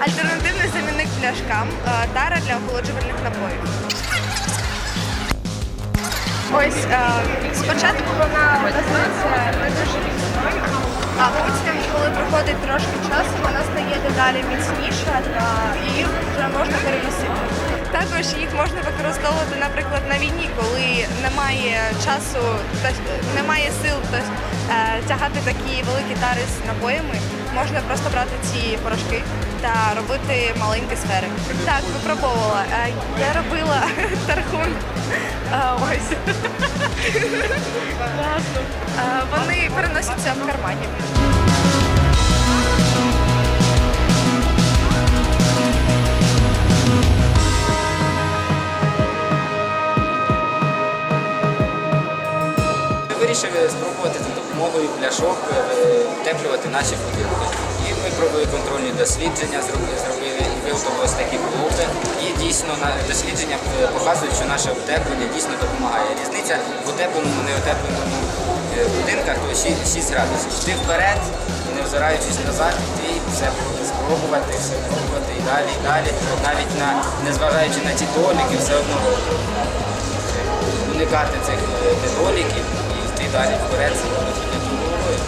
альтернативний замінник пляшкам, е, тара для охолоджувальних напоїв. Ось е, спочатку вона називається не дуже а потім, коли проходить трошки часу, вона стає дедалі міцніша та її вже можна переносити. Також їх можна використовувати, наприклад, на війні, коли немає часу, немає сил е, тягати такі великі тари з напоями. Можна просто брати ці порошки та робити маленькі сфери. Так, випробовувала. Е, Я робила тархун. Е, Ось. Вони переносяться в кармані. Вирішили спробувати за допомогою пляшок е, утеплювати наші будинки. І ми провели контрольні дослідження, зробили, і виготовили ось такі блоки. І дійсно дослідження е, показують, що наше утеплення дійсно допомагає. Різниця в утепленому, неутепленому е, будинках то 6, 6 градусів. Йти вперед, не озираючись назад, і все спробувати, все пробувати і далі, і далі. Навіть на незважаючи на ті доліки, все одно уникати цих е, недоліків і далі вперед головою.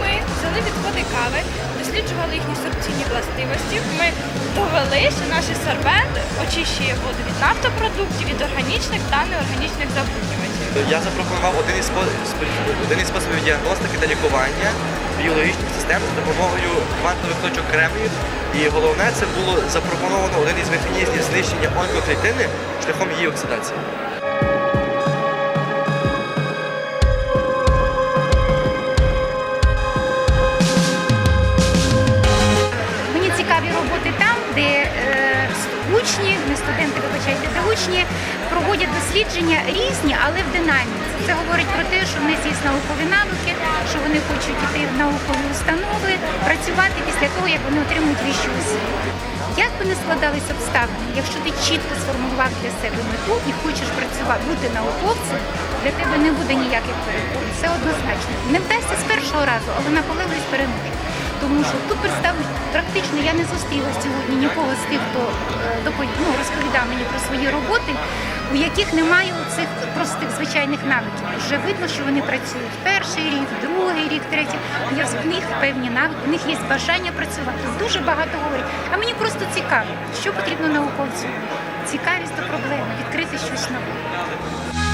Ми взяли відходи кави, досліджували їхні сорбційні властивості. Ми довели, що наш сорбент очищує воду від нафтопродуктів, від органічних та неорганічних забруднювачів. Я запропонував один із один із способів діагностики та лікування біологічних систем з допомогою квантових точок кремнію. І головне це було запропоновано один із механізмів знищення онкоклітини шляхом її оксидації. Мені цікаві роботи там, де е, учні, не студенти, вибачайте, де учні проводять дослідження різні, але в динаміці. Це говорить про те, що в них є наукові навики, що вони хочуть йти в наукові установи, працювати після того, як вони отримують вищу освіту. Як би не складались обставини, якщо ти чітко сформулював для себе мету і хочеш працювати, бути науковцем, для тебе не буде ніяких перепон. Це однозначно. Не вдасться з першого разу, але наполегливість переможе. Тому що тут представлено практично я не зустріла сьогодні нікого з тих, хто е, ну, розповідав мені про свої роботи, у яких немає цих простих звичайних навиків. Вже видно, що вони працюють перший рік, другий рік, третій. В них певні навики, у них є бажання працювати. Дуже багато говорять. А мені просто цікаво, що потрібно науковцю. Цікавість до проблеми, відкрити щось нове.